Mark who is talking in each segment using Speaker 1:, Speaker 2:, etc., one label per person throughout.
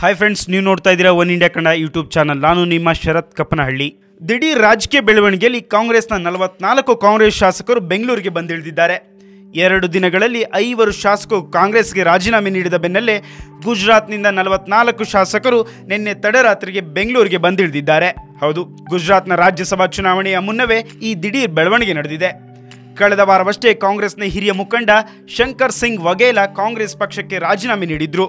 Speaker 1: Hi friends ನೀವು ನೋಡ್ತಾ ಇದ್ದೀರಾ one India Kannada YouTube channel ನಾನು ನಿಮ್ಮ ಶರತ್ ಕಪ್ಪನಹಳ್ಳಿ. ದಿಢೀರ್ ರಾಜಕೀಯ ಬೆಳವಣಿಗೆಯಲ್ಲಿ ಕಾಂಗ್ರೆಸ್ನ ನಲವತ್ನಾಲ್ಕು ಕಾಂಗ್ರೆಸ್ ಶಾಸಕರು ಬೆಂಗಳೂರಿಗೆ ಬಂದಿಳಿದಿದ್ದಾರೆ. ಎರಡು ದಿನಗಳಲ್ಲಿ ಐವರು ಶಾಸಕರು ಕಾಂಗ್ರೆಸ್ಗೆ ರಾಜೀನಾಮೆ ನೀಡಿದ ಬೆನ್ನಲ್ಲೇ ಗುಜರಾತ್ನಿಂದ ನಲವತ್ನಾಲ್ಕು ಶಾಸಕರು ನಿನ್ನೆ ತಡರಾತ್ರಿಗೆ ಬೆಂಗಳೂರಿಗೆ ಬಂದಿಳಿದಿದ್ದಾರೆ. ಹೌದು, ಗುಜರಾತ್ನ ರಾಜ್ಯಸಭಾ ಚುನಾವಣೆಯ ಮುನ್ನವೇ ಈ ದಿಢೀರ್ ಬೆಳವಣಿಗೆ ನಡೆದಿದೆ. ಕಳೆದ ವಾರವಷ್ಟೇ ಕಾಂಗ್ರೆಸ್ನ ಹಿರಿಯ ಮುಖಂಡ ಶಂಕರ್ ಸಿಂಗ್ ವಘೇಲಾ ಕಾಂಗ್ರೆಸ್ ಪಕ್ಷಕ್ಕೆ ರಾಜೀನಾಮೆ ನೀಡಿದ್ರು.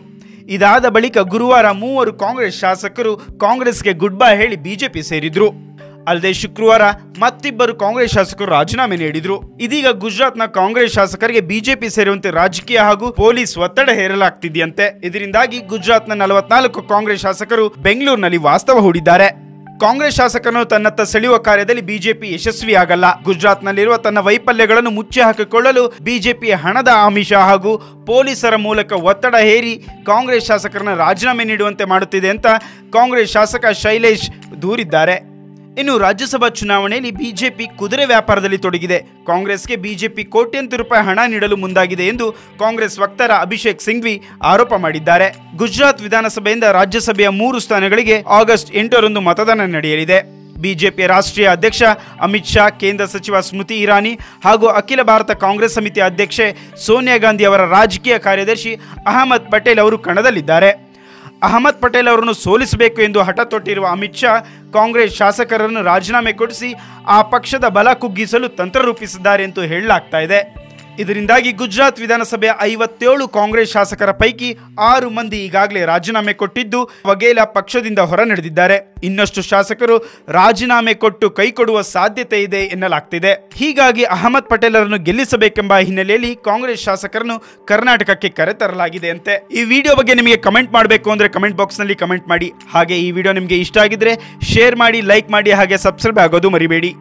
Speaker 1: ಇದಾದ ಬಳಿಕ ಗುರುವಾರ ಮೂವರು ಕಾಂಗ್ರೆಸ್ ಶಾಸಕರು ಕಾಂಗ್ರೆಸ್ಗೆ ಗುಡ್ ಬೈ ಹೇಳಿ ಬಿಜೆಪಿ ಸೇರಿದ್ರು. ಅಲ್ಲದೆ ಶುಕ್ರವಾರ ಮತ್ತಿಬ್ಬರು ಕಾಂಗ್ರೆಸ್ ಶಾಸಕರು ರಾಜೀನಾಮೆ ನೀಡಿದ್ರು. ಇದೀಗ ಗುಜರಾತ್ನ ಕಾಂಗ್ರೆಸ್ ಶಾಸಕರಿಗೆ ಬಿಜೆಪಿ ಸೇರುವಂತೆ ರಾಜಕೀಯ ಹಾಗೂ ಪೊಲೀಸ್ ಒತ್ತಡ ಹೇರಲಾಗ್ತಿದೆಯಂತೆ. ಇದರಿಂದಾಗಿ ಗುಜರಾತ್ನ ನಲವತ್ನಾಲ್ಕು ಕಾಂಗ್ರೆಸ್ ಶಾಸಕರು ಬೆಂಗಳೂರಿನಲ್ಲಿ ವಾಸ್ತವ ಹೂಡಿದ್ದಾರೆ. ಕಾಂಗ್ರೆಸ್ ಶಾಸಕನು ತನ್ನತ್ತ ಸೆಳೆಯುವ ಕಾರ್ಯದಲ್ಲಿ ಬಿಜೆಪಿ ಯಶಸ್ವಿಯಾಗಲ್ಲ. ಗುಜರಾತ್ನಲ್ಲಿರುವ ತನ್ನ ವೈಫಲ್ಯಗಳನ್ನು ಮುಚ್ಚಿ ಹಾಕಿಕೊಳ್ಳಲು ಬಿಜೆಪಿಯ ಹಣದ ಆಮಿಷ ಹಾಗೂ ಪೊಲೀಸರ ಮೂಲಕ ಒತ್ತಡ ಹೇರಿ ಕಾಂಗ್ರೆಸ್ ಶಾಸಕರನ್ನ ರಾಜೀನಾಮೆ ನೀಡುವಂತೆ ಮಾಡುತ್ತಿದೆ ಅಂತ ಕಾಂಗ್ರೆಸ್ ಶಾಸಕ ಶೈಲೇಶ್ ದೂರಿದ್ದಾರೆ. ಇನ್ನು ರಾಜ್ಯಸಭಾ ಚುನಾವಣೆಯಲ್ಲಿ ಬಿಜೆಪಿ ಕುದುರೆ ವ್ಯಾಪಾರದಲ್ಲಿ ತೊಡಗಿದೆ. ಕಾಂಗ್ರೆಸ್ಗೆ ಬಿಜೆಪಿ ಕೋಟ್ಯಂತರ ರೂಪಾಯಿ ಹಣ ನೀಡಲು ಮುಂದಾಗಿದೆ ಎಂದು ಕಾಂಗ್ರೆಸ್ ವಕ್ತಾರ ಅಭಿಷೇಕ್ ಸಿಂಘ್ವಿ ಆರೋಪ ಮಾಡಿದ್ದಾರೆ. ಗುಜರಾತ್ ವಿಧಾನಸಭೆಯಿಂದ ರಾಜ್ಯಸಭೆಯ ಮೂರು ಸ್ಥಾನಗಳಿಗೆ ಆಗಸ್ಟ್ ಎಂಟರಂದು ಮತದಾನ ನಡೆಯಲಿದೆ. ಬಿಜೆಪಿ ರಾಷ್ಟ್ರೀಯ ಅಧ್ಯಕ್ಷ ಅಮಿತ್ ಶಾ, ಕೇಂದ್ರ ಸಚಿವ ಸ್ಮೃತಿ ಇರಾನಿ ಹಾಗೂ ಅಖಿಲ ಭಾರತ ಕಾಂಗ್ರೆಸ್ ಸಮಿತಿ ಅಧ್ಯಕ್ಷೆ ಸೋನಿಯಾ ಗಾಂಧಿ ಅವರ ರಾಜಕೀಯ ಕಾರ್ಯದರ್ಶಿ ಅಹಮದ್ ಪಟೇಲ್ ಅವರು ಕಣದಲ್ಲಿದ್ದಾರೆ. ಅಹಮದ್ ಪಟೇಲ್ ಅವರನ್ನು ಸೋಲಿಸಬೇಕು ಎಂದು ಹಠ ತೊಟ್ಟಿರುವ ಅಮಿತ್ ಶಾ ಕಾಂಗ್ರೆಸ್ ಶಾಸಕರನ್ನು ರಾಜೀನಾಮೆ ಕೊಡಿಸಿ ಆ ಪಕ್ಷದ ಬಲ ಕುಗ್ಗಿಸಲು ತಂತ್ರ ರೂಪಿಸಿದ್ದಾರೆ ಎಂದು ಹೇಳಲಾಗ್ತಾ ಇದೆ. ಇದರಿಂದಾಗಿ ಗುಜರಾತ್ ವಿಧಾನಸಭೆಯ ಐವತ್ತೇಳು ಕಾಂಗ್ರೆಸ್ ಶಾಸಕರ ಪೈಕಿ ಆರು ಮಂದಿ ಈಗಾಗಲೇ ರಾಜೀನಾಮೆ ಕೊಟ್ಟಿದ್ದು ವಘೇಲಾ ಪಕ್ಷದಿಂದ ಹೊರ ನಡೆದಿದ್ದಾರೆ ಇನ್ನಷ್ಟು ಶಾಸಕರು ರಾಜೀನಾಮೆ ಕೊಟ್ಟು ಕೈಕೊಡುವ ಸಾಧ್ಯತೆ ಇದೆ ಎನ್ನಲಾಗ್ತಿದೆ. ಹೀಗಾಗಿ ಅಹಮದ್ ಪಟೇಲರನ್ನು ಗೆಲ್ಲಿಸಬೇಕೆಂಬ ಹಿನ್ನೆಲೆಯಲ್ಲಿ ಕಾಂಗ್ರೆಸ್ ಶಾಸಕರನ್ನು ಕರ್ನಾಟಕಕ್ಕೆ ಕರೆತರಲಾಗಿದೆ ಅಂತೆ ಈ ವಿಡಿಯೋ ಬಗ್ಗೆ ನಿಮಗೆ ಕಮೆಂಟ್ ಮಾಡಬೇಕು ಅಂದ್ರೆ ಕಮೆಂಟ್ ಬಾಕ್ಸ್ನಲ್ಲಿ ಕಮೆಂಟ್ ಮಾಡಿ. ಹಾಗೆ ಈ ವಿಡಿಯೋ ನಿಮಗೆ ಇಷ್ಟ ಆಗಿದ್ರೆ ಶೇರ್ ಮಾಡಿ, ಲೈಕ್ ಮಾಡಿ, ಹಾಗೆ ಸಬ್ಸ್ಕ್ರೈಬ್ ಆಗೋದು ಮರಿಬೇಡಿ.